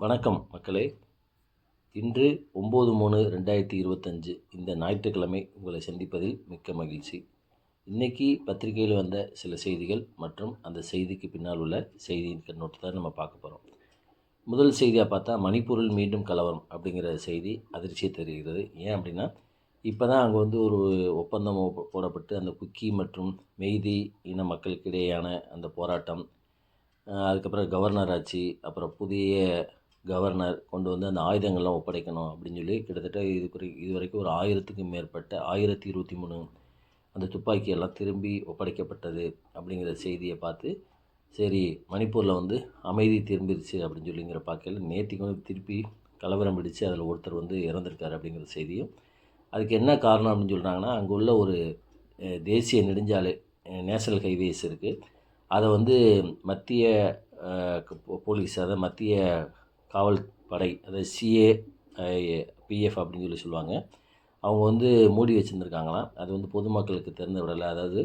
வணக்கம் மக்களே. இன்று ஒம்பது மூணு ரெண்டாயிரத்தி இருபத்தஞ்சு இந்த ஞாயிற்றுக்கிழமை உங்களை சந்திப்பதில் மிக்க மகிழ்ச்சி. இன்றைக்கி பத்திரிகையில் வந்த சில செய்திகள் மற்றும் அந்த செய்திக்கு பின்னால் உள்ள செய்தியின் கண்ணோட்டத்தை தான் நம்ம பார்க்க போகிறோம் முதல் செய்தியாக பார்த்தா மணிப்பூரில் மீண்டும் கலவரம் அப்படிங்கிற செய்தி அதிர்ச்சியை தெரிகிறது. ஏன் அப்படின்னா இப்போ தான் அங்கே வந்து ஒரு ஒப்பந்தம் போடப்பட்டு அந்த குக்கி மற்றும் மெய்தி இன மக்களுக்கிடையேயான அந்த போராட்டம் அதுக்கப்புறம் கவர்னர் ஆட்சி அப்புறம் புதிய கவர்னர் கொண்டு வந்து அந்த ஆயுதங்கள்லாம் ஒப்படைக்கணும் அப்படின்னு சொல்லி கிட்டத்தட்ட இது குறி இது வரைக்கும் ஒரு ஆயிரத்துக்கும் மேற்பட்ட ஆயிரத்தி இருபத்தி மூணு அந்த துப்பாக்கியெல்லாம் திரும்பி ஒப்படைக்கப்பட்டது அப்படிங்கிற செய்தியை பார்த்து சரி மணிப்பூரில் வந்து அமைதி திரும்பிடுச்சு அப்படின்னு சொல்லிங்கிற பார்க்கல நேற்றுக்கு வந்து திருப்பி கலவரம் பிடிச்சு அதில் ஒருத்தர் வந்து இறந்திருக்காரு அப்படிங்கிற செய்தியும் அதுக்கு என்ன காரணம் அப்படின்னு சொல்கிறாங்கன்னா அங்கே உள்ள ஒரு தேசிய நெடுஞ்சாலை நேஷனல் ஹைவேஸ் இருக்குது அதை வந்து மத்திய போலீஸ் அதை மத்திய காவல் படை அதாவது சிஏ பிஎஃப் அப்படின்னு சொல்லி சொல்லுவாங்க. அவங்க வந்து மூடி வச்சுருந்துருக்காங்களாம். அது வந்து பொதுமக்களுக்கு திறந்து விடலை. அதாவது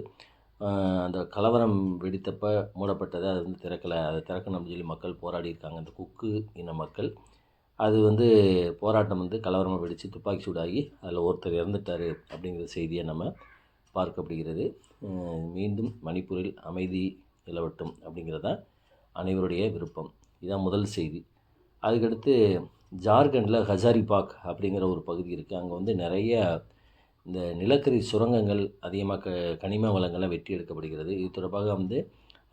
அந்த கலவரம் வெடித்தப்ப மூடப்பட்டதை அது வந்து திறக்கலை. அதை திறக்கணும்னு சொல்லி மக்கள் போராடி இருக்காங்க அந்த குக்கு இன மக்கள் அது வந்து போராட்டம் வந்து கலவரமாக வெடித்து துப்பாக்கி சூடாகி அதில் ஒருத்தர் இறந்துட்டார் அப்படிங்கிற செய்தியை நம்ம பார்க்கப்படுகிறது. மீண்டும் மணிப்பூரில் அமைதி நிலவட்டும் அப்படிங்கிறது தான் அனைவருடைய விருப்பம். இதுதான் முதல் செய்தி. அதுக்கடுத்து ஜார்க்கண்டில் ஹசாரிபாக் அப்படிங்கிற ஒரு பகுதி இருக்குது அங்கே வந்து நிறைய இந்த நிலக்கரி சுரங்கங்கள் அதிகமாக க கனிம வளங்கள்லாம் வெட்டி எடுக்கப்படுகிறது. இது தொடர்பாக வந்து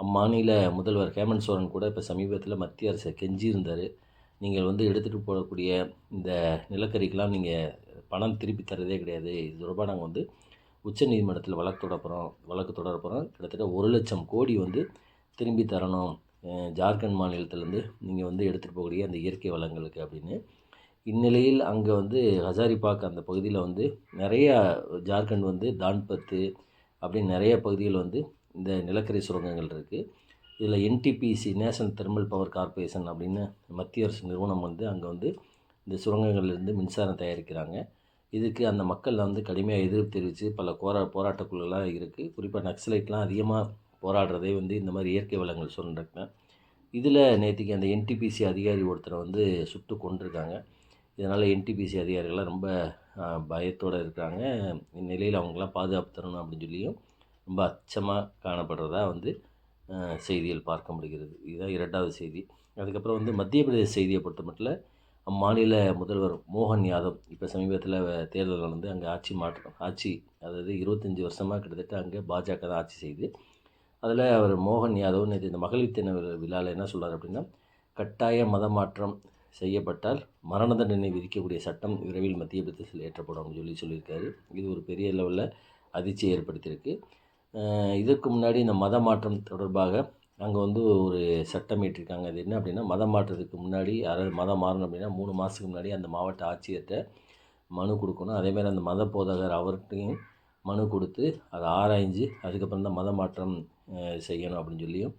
அம்மாநில முதல்வர் ஹேமந்த் சோரன் கூட இப்போ சமீபத்தில் மத்திய அரசை கெஞ்சியிருந்தார் நீங்கள் வந்து எடுத்துகிட்டு போகக்கூடிய இந்த நிலக்கரிக்கெலாம் நீங்கள் பணம் திருப்பி தரதே கிடையாது. இது தொடர்பாக நாங்கள் வந்து உச்சநீதிமன்றத்தில் வழக்கு தொடரப்போகிறோம் வழக்கு தொடர போகிறோம் கிட்டத்தட்ட ஒரு லட்சம் கோடி வந்து திரும்பி தரணும். ஜார்க்கண்ட் மாநிலத்திலேருந்து நீங்கள் வந்து எடுத்துகிட்டு போகக்கூடிய அந்த இயற்கை வளங்களுக்கு அப்படின்னு. இந்நிலையில் அங்கே வந்து ஹசாரிபாக் அந்த பகுதியில் வந்து நிறையா ஜார்க்கண்ட் வந்து தான்பத்து அப்படின்னு நிறைய பகுதிகள் வந்து இந்த நிலக்கரி சுரங்கங்கள் இருக்குது இதில் NTPC national thermal power corporation அப்படின்னு மத்திய அரசு நிறுவனம் வந்து அங்கே வந்து இந்த சுரங்கங்கள்லேருந்து மின்சாரம் தயாரிக்கிறாங்க. இதுக்கு அந்த மக்கள் வந்து கடுமையாக எதிர்ப்பு தெரிவித்து பல போரா போராட்டக்குழுலாம் இருக்குது குறிப்பாக நக்சலைட்லாம் அதிகமாக போராடுறதே வந்து இந்த மாதிரி இயற்கை வளங்கள் சொல்லிருக்கேன் இதில் நேற்றுக்கு அந்த என்டிபிசி அதிகாரி ஒருத்தரை வந்து சுட்டு கொண்டிருக்காங்க இதனால் என்டிபிசி அதிகாரிகள்லாம் ரொம்ப பயத்தோடு இருக்காங்க. இந்நிலையில் அவங்களாம் பாதுகாப்பு தரணும் அப்படின்னு சொல்லியும் ரொம்ப அச்சமாக காணப்படுறதா வந்து செய்திகள் பார்க்க முடிகிறது. இதுதான் இரண்டாவது செய்தி. அதுக்கப்புறம் வந்து மத்திய பிரதேச செய்தியை பொறுத்த மட்டும் அம்மாநில முதல்வர் மோகன் யாதவ் இப்போ சமீபத்தில் தேர்தல் நடந்து அங்கே ஆட்சி மாற்றம் ஆட்சி அதாவது இருபத்தஞ்சி வருஷமாக கிட்டத்தட்ட அங்கே பாஜக தான் ஆட்சி செய்து அதில் அவர் மோகன் யாதவ் நேற்று இந்த மகளிர் தின விழாவில் என்ன சொல்கிறார் அப்படின்னா கட்டாய மத மாற்றம் செய்யப்பட்டால் மரண தண்டனை விதிக்கக்கூடிய சட்டம் விரைவில் மத்திய பிரதேசத்தில் ஏற்றப்படும் அப்படின்னு சொல்லி சொல்லியிருக்காரு. இது ஒரு பெரிய லெவலில் அதிர்ச்சியை ஏற்படுத்தியிருக்கு. இதற்கு முன்னாடி இந்த மத மாற்றம் தொடர்பாக அங்கே வந்து ஒரு சட்டம் ஏற்றிருக்காங்க. அது என்ன அப்படின்னா மதம் மாற்றத்துக்கு முன்னாடி யாராவது மதம் மாறணும் அப்படின்னா மூணு மாதத்துக்கு முன்னாடி அந்த மாவட்ட ஆட்சியர்கிட்ட மனு கொடுக்கணும். அதேமாதிரி அந்த மத போதகர் அவர்கிட்டையும் மனு கொடுத்து அதை ஆராய்ஞ்சு அதுக்கப்புறம் தான் மத மாற்றம் செய்யணும் அப்படின்னு சொல்லியும்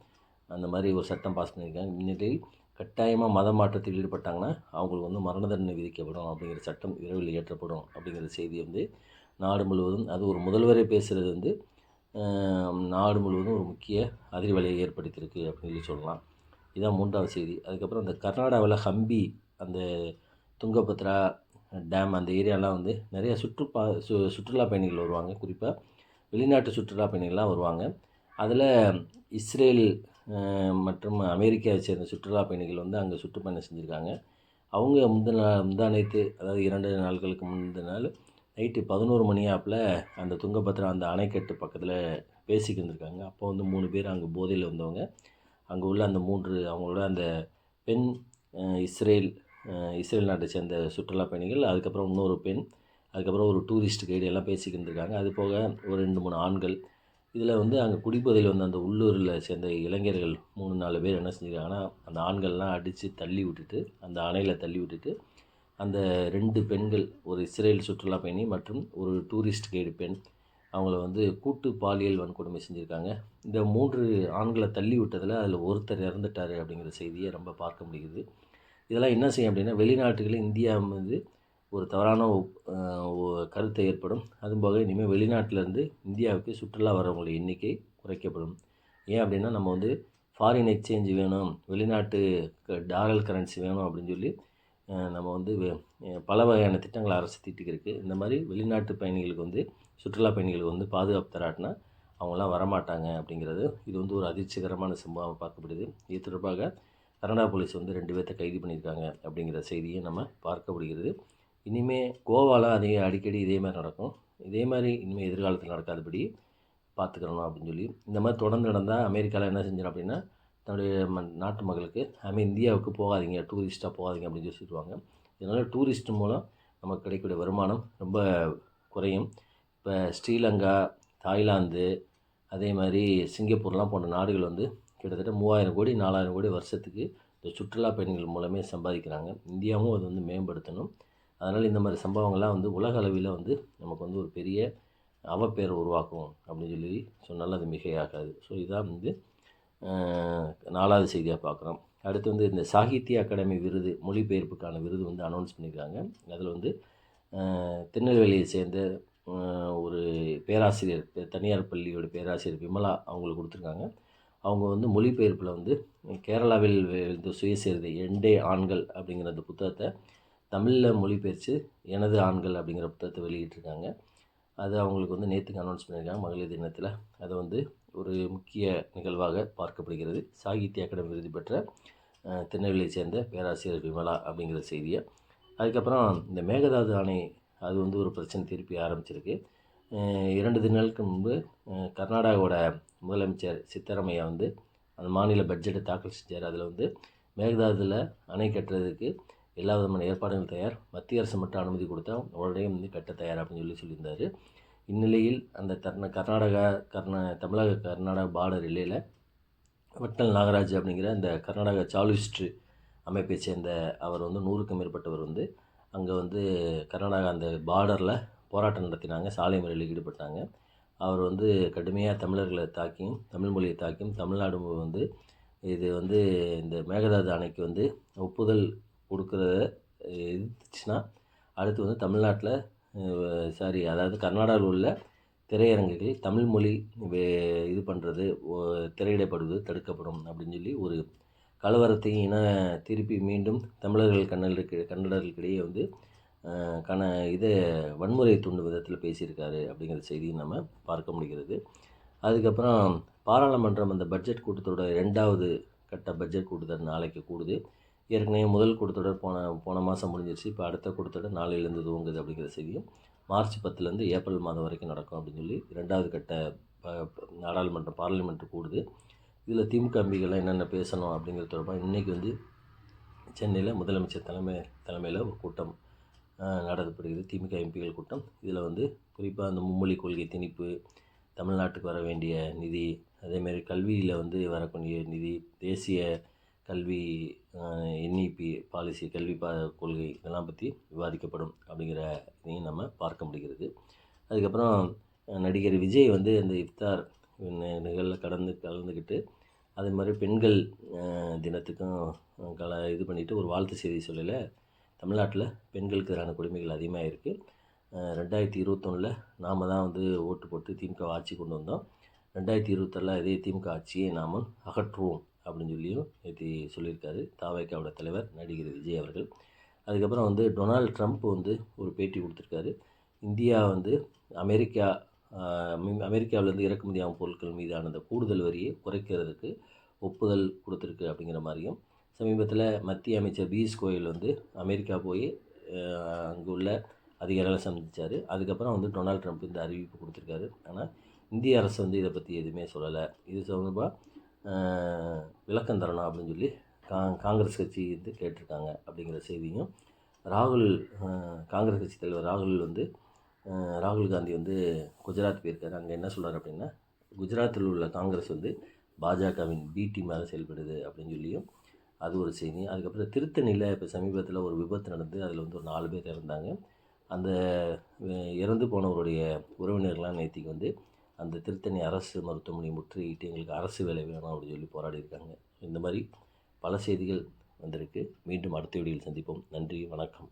அந்த மாதிரி ஒரு சட்டம் பாஸ் பண்ணியிருக்காங்க. இந்நிலையில் கட்டாயமாக மத மாற்றத்தில் ஈடுபட்டாங்கன்னா அவங்களுக்கு வந்து மரண தண்டனை விதிக்கப்படும் அப்படிங்கிற சட்டம் விரைவில் இயற்றப்படும் அப்படிங்கிற செய்தி வந்து நாடு முழுவதும் அது ஒரு முதல்வரே பேசுகிறது வந்து நாடு முழுவதும் ஒரு முக்கிய அதிர்வலையை ஏற்படுத்தியிருக்கு அப்படின்னு சொல்லி சொல்லலாம். இதான் மூன்றாவது செய்தி. அதுக்கப்புறம் அந்த கர்நாடகாவில் ஹம்பி அந்த துங்கபத்ரா டேம் அந்த ஏரியாலாம் வந்து நிறைய சுற்றுப்பா சு சுற்றுலா பயணிகள் வருவாங்க. குறிப்பாக வெளிநாட்டு சுற்றுலா பயணிகள்லாம் வருவாங்க. அதில் இஸ்ரேல் மற்றும் அமெரிக்காவை சேர்ந்த சுற்றுலா பயணிகள் வந்து அங்கே சுற்றுப்பயணம் செஞ்சுருக்காங்க. அவங்க முந்தின நாள் முந்தானைத்து அதாவது இரண்டு நாட்களுக்கு முந்தின நாள் நைட்டு பதினோரு மணி ஆப்பில் அந்த துங்கபத்ரா அந்த அணைக்கட்டு பக்கத்தில் பேசிக்கிட்டு இருந்திருக்காங்க. அப்போ வந்து மூணு பேர் அங்கே போதையில் வந்தவங்க அங்கே உள்ள அந்த மூன்று அவங்களோட அந்த பெண் இஸ்ரேல் இஸ்ரேல் நாட்டை சேர்ந்த சுற்றுலா பயணிகள் அதுக்கப்புறம் இன்னொரு பெண் அதுக்கப்புறம் ஒரு டூரிஸ்ட் கைடு எல்லாம் பேசிக்கிட்டு இருக்காங்க. அது போக ஒரு ரெண்டு மூணு ஆண்கள். இதில் வந்து அங்கே குடிபோதையில் வந்து அந்த உள்ளூரில் சேர்ந்த இளைஞர்கள் மூணு நாலு பேர் என்ன செஞ்சுருக்காங்கன்னா அந்த ஆண்கள்லாம் அடித்து தள்ளி விட்டுட்டு அந்த அணையில் தள்ளி விட்டுட்டு அந்த ரெண்டு பெண்கள் ஒரு இஸ்ரேல் சுற்றுலா பயணி மற்றும் ஒரு டூரிஸ்ட் கைடு பெண் அவங்கள வந்து கூட்டு பாலியல் வன்கொடுமை செஞ்சுருக்காங்க. இந்த மூன்று ஆண்களை தள்ளி விட்டதில் அதில் ஒருத்தர் இறந்துட்டார் அப்படிங்கிற செய்தியை ரொம்ப பார்க்க முடியுது. இதெல்லாம் என்ன செய்யும் அப்படின்னா வெளிநாட்டுகளில் இந்தியா வந்து ஒரு தவறான கருத்தை ஏற்படும். அதுபோக இனிமேல் வெளிநாட்டிலேருந்து இந்தியாவுக்கு சுற்றுலா வரவங்களுடைய எண்ணிக்கை குறைக்கப்படும். ஏன் அப்படின்னா நம்ம வந்து ஃபாரின் எக்ஸ்சேஞ்ச் வேணும் வெளிநாட்டு க டாலர் கரன்சி வேணும் அப்படின்னு சொல்லி நம்ம வந்து பல வகையான திட்டங்களை அரசு தீட்டிக்கிருக்கு. இந்த மாதிரி வெளிநாட்டு பயணிகளுக்கு வந்து சுற்றுலா பயணிகளுக்கு வந்து பாதுகாப்பு தராட்டினா அவங்களாம் வரமாட்டாங்க அப்படிங்கிறது இது வந்து ஒரு அதிர்ச்சிகரமான சம்பவம் பார்க்கப்படுது. இது தொடர்பாக கனடா போலீஸ் வந்து ரெண்டு பேர்த்த கைது பண்ணியிருக்காங்க அப்படிங்கிற செய்தியை நம்ம பார்க்கப்படுகிறது. இனிமேல் கோவாவில் அதிக அடிக்கடி இதே மாதிரி நடக்கும். இதே மாதிரி இனிமேல் எதிர்காலத்தில் நடக்காதபடி பார்த்துக்கிறணும் அப்படின்னு சொல்லி. இந்த மாதிரி தொடர்ந்து நடந்தால் அமெரிக்காவில் என்ன செஞ்சிடும் அப்படின்னா தன்னுடைய நாட்டு மக்களுக்கு ஐ இந்தியாவுக்கு போகாதீங்க டூரிஸ்ட்டாக போகாதீங்க அப்படின்னு சொல்லி சொல்லுவாங்க இதனால் டூரிஸ்ட் மூலம் நமக்கு கிடைக்கக்கூடிய வருமானம் ரொம்ப குறையும். இப்போ ஸ்ரீலங்கா தாய்லாந்து அதே மாதிரி சிங்கப்பூர்லாம் போன்ற நாடுகள் வந்து கிட்டத்தட்ட மூவாயிரம் கோடி நாலாயிரம் கோடி வருஷத்துக்கு இந்த சுற்றுலா பயணிகள் மூலமே சம்பாதிக்கிறாங்க. இந்தியாவும் அது வந்து மேம்படுத்தணும். அதனால் இந்த மாதிரி சம்பவங்கள்லாம் வந்து உலக அளவில் வந்து நமக்கு வந்து ஒரு பெரிய அவப்பேர் உருவாக்கும் அப்படின்னு சொல்லி சொன்னாலும் அது மிகையாகாது. ஸோ இதான் வந்து நாலாவது செய்தியாக பார்க்குறோம். அடுத்து வந்து இந்த சாகித்ய அகாடமி விருது மொழிபெயர்ப்புக்கான விருது வந்து அனௌன்ஸ் பண்ணியிருக்காங்க. அதில் வந்து திருநெல்வேலியை சேர்ந்த ஒரு பேராசிரியர் தனியார் பள்ளியோட பேராசிரியர் விமலா அவங்களுக்கு கொடுத்துருக்காங்க. அவங்க வந்து மொழிபெயர்ப்பில் வந்து கேரளாவில் இந்த சுயசரிதை எண்டே ஆண்கள் அப்படிங்கிற அந்த புத்தகத்தை தமிழில் மொழிபெயர்த்து எனது ஆண்கள் அப்படிங்கிற புத்தகத்தை வெளியிட்டிருக்காங்க. அது அவங்களுக்கு வந்து நேற்றுக்கு அனௌன்ஸ் பண்ணியிருக்காங்க. மகளிர் தினத்தில் அதை வந்து ஒரு முக்கிய நிகழ்வாக பார்க்கப்படுகிறது. சாகித்ய அகாடமி விருது பெற்ற திருநெல்வேலியை சேர்ந்த பேராசிரியர் விமலா அப்படிங்கிற செய்தியை. அதுக்கப்புறம் இந்த மேகதாது அணை அது வந்து ஒரு பிரச்சனை திருப்பி ஆரம்பிச்சிருக்கு. இரண்டு தினங்களுக்கு முன்பு கர்நாடகாவோட முதலமைச்சர் சித்தராமையா வந்து அந்த மாநில பட்ஜெட்டை தாக்கல் செஞ்சார். அதில் வந்து மேகதாதுல அணை கட்டுறதுக்கு எல்லா விதமான ஏற்பாடுகளும் தயார். மத்திய அரசு மட்டும் அனுமதி கொடுத்தா உடனே வந்து கட்ட தயார் அப்படின்னு சொல்லி சொல்லியிருந்தார். இந்நிலையில் அந்த தர்ண கர்நாடகா கர்நா தமிழக கர்நாடக பார்டர் எல்லையில் வட்டல் நாகராஜ் அப்படிங்கிற அந்த கர்நாடக சாலிஸ்ட்ரு அமைப்பை சேர்ந்த அவர் வந்து நூறுக்கும் மேற்பட்டவர் வந்து அங்கே வந்து கர்நாடகா அந்த பார்டரில் போராட்டம் நடத்தினாங்க. சாலை மறியலில் ஈடுபட்டாங்க. அவர் வந்து கடுமையாக தமிழர்களை தாக்கியும் தமிழ் மொழியை தாக்கியும் தமிழ்நாடு வந்து இது வந்து இந்த மேகதாது அணைக்கு வந்து ஒப்புதல் கொடுக்குறத இருந்துச்சுன்னா அடுத்து வந்து தமிழ்நாட்டில் சாரி அதாவது கர்நாடகாவில் உள்ள திரையரங்குகளில் தமிழ் மொழி வே- இது பண்ணுறது திரையிடப்படுவது தடுக்கப்படும் அப்படின்னு சொல்லி ஒரு கலவரத்தையும் இன திருப்பி மீண்டும் தமிழர்கள் கன்னடருக்கு கன்னடர்களுக்கிடையே வந்து அஹ், கன இதை வன்முறை தூண்டும் விதத்தில் பேசியிருக்காரு அப்படிங்கிற செய்தியும் நம்ம பார்க்க முடிகிறது. அதுக்கப்புறம் பாராளுமன்றம் அந்த பட்ஜெட் கூட்டத்தோட ரெண்டாவது கட்ட பட்ஜெட் கூட்டத்தொடர் நாளைக்கு கூடுது. ஏற்கனவே முதல் கூட்டத்தொடர் போன போன மாதம் முடிஞ்சிருச்சு. இப்போ அடுத்த கூட்டத்தொடர் நாளையிலேருந்து துவங்குது அப்படிங்கிற செய்தியும் மார்ச் பத்துலேருந்து ஏப்ரல் மாதம் வரைக்கும் நடக்கும் அப்படின்னு சொல்லி ரெண்டாவது கட்ட நாடாளுமன்றம் பார்லிமெண்ட் கூடுது. இதில் திமுக அம்பிகள்லாம் என்னென்ன பேசணும் அப்படிங்கிற தொடர்பாக இன்றைக்கி வந்து சென்னையில் முதலமைச்சர் தலைமை தலைமையில் ஒரு கூட்டம் நடத்தப்படுகிறது திமுக எம்பிகள் கூட்டம். இதில் வந்து குறிப்பாக அந்த மும்மொழி கொள்கை திணிப்பு தமிழ்நாட்டுக்கு வர வேண்டிய நிதி அதேமாரி கல்வியில் வந்து வரக்கூடிய நிதி தேசிய கல்வி என்இபி பாலிசி கல்வி பா கொள்கை இதெல்லாம் பற்றி விவாதிக்கப்படும் அப்படிங்கிற இதையும் நம்ம பார்க்க முடிகிறது. அதுக்கப்புறம் நடிகர் விஜய் வந்து இந்த இஃப்தார் நிகழ்வில் கடந்து கலந்துக்கிட்டு அதே மாதிரி பெண்கள் தினத்துக்கும் கல இது பண்ணிவிட்டு ஒரு வாழ்த்து செய்தி சொல்லலை தமிழ்நாட்டில் பெண்களுக்கு எதிரான கொடுமைகள் அதிகமாக இருக்குது ரெண்டாயிரத்தி இருபத்தொன்னில் நாம் தான் வந்து ஓட்டு போட்டு திமுக ஆட்சி கொண்டு வந்தோம். ரெண்டாயிரத்தி இருபத்தொன்னில் இதே திமுக ஆட்சியை நாம் அகற்றுவோம் அப்படின்னு சொல்லியும் நேற்று சொல்லியிருக்காரு. தாவைக்காவோட தலைவர் நடிகர் விஜய் அவர்கள். அதுக்கப்புறம் வந்து டொனால்ட் ட்ரம்ப் வந்து ஒரு பேட்டி கொடுத்துருக்காரு. இந்தியா வந்து அமெரிக்கா அமெரிக்காவிலேருந்து இறக்குமதியாகும் பொருட்கள் மீதான அந்த கூடுதல் வரியை குறைக்கிறதுக்கு ஒப்புதல் கொடுத்துருக்கு அப்படிங்கிற மாதிரியும் சமீபத்தில் மத்திய அமைச்சர் பியூஷ் கோயல் வந்து அமெரிக்கா போய் அங்கே உள்ள அதிகாரிகளை சந்தித்தார் அதுக்கப்புறம் வந்து டொனால்ட் ட்ரம்ப் இந்த அறிவிப்பு கொடுத்துருக்காரு. ஆனால் இந்திய அரசு வந்து இதை பற்றி எதுவுமே சொல்லலை. இது சம்பந்தமாக விளக்கம் தரணும் அப்படின்னு சொல்லி கா காங்கிரஸ் கட்சி வந்து கேட்டிருக்காங்க அப்படிங்கிற செய்தியும் ராகுல் காங்கிரஸ் கட்சி தலைவர் ராகுல் வந்து ராகுல் காந்தி வந்து குஜராத் போயிருக்காரு. அங்கே என்ன சொல்கிறார் அப்படின்னா குஜராத்தில் உள்ள காங்கிரஸ் வந்து பாஜகவின் பி டீமாக செயல்படுது அப்படின்னு சொல்லியும் அது ஒரு செய்தி. அதுக்கப்புறம் திருத்தணியில் இப்போ சமீபத்தில் ஒரு விபத்து நடந்து அதில் வந்து ஒரு நாலு பேர் இறந்தாங்க. அந்த இறந்து போனவருடைய உறவினர்கள்லாம் நேற்றுக்கு வந்து அந்த திருத்தணி அரசு மருத்துவமனை முற்றுகையிட்டு எங்களுக்கு அரசு வேலை வேணும் அப்படின்னு சொல்லி போராடி இருக்காங்க. இந்த மாதிரி பல செய்திகள் வந்திருக்கு. மீண்டும் அடுத்த வீடியோவில் சந்திப்போம். நன்றி வணக்கம்.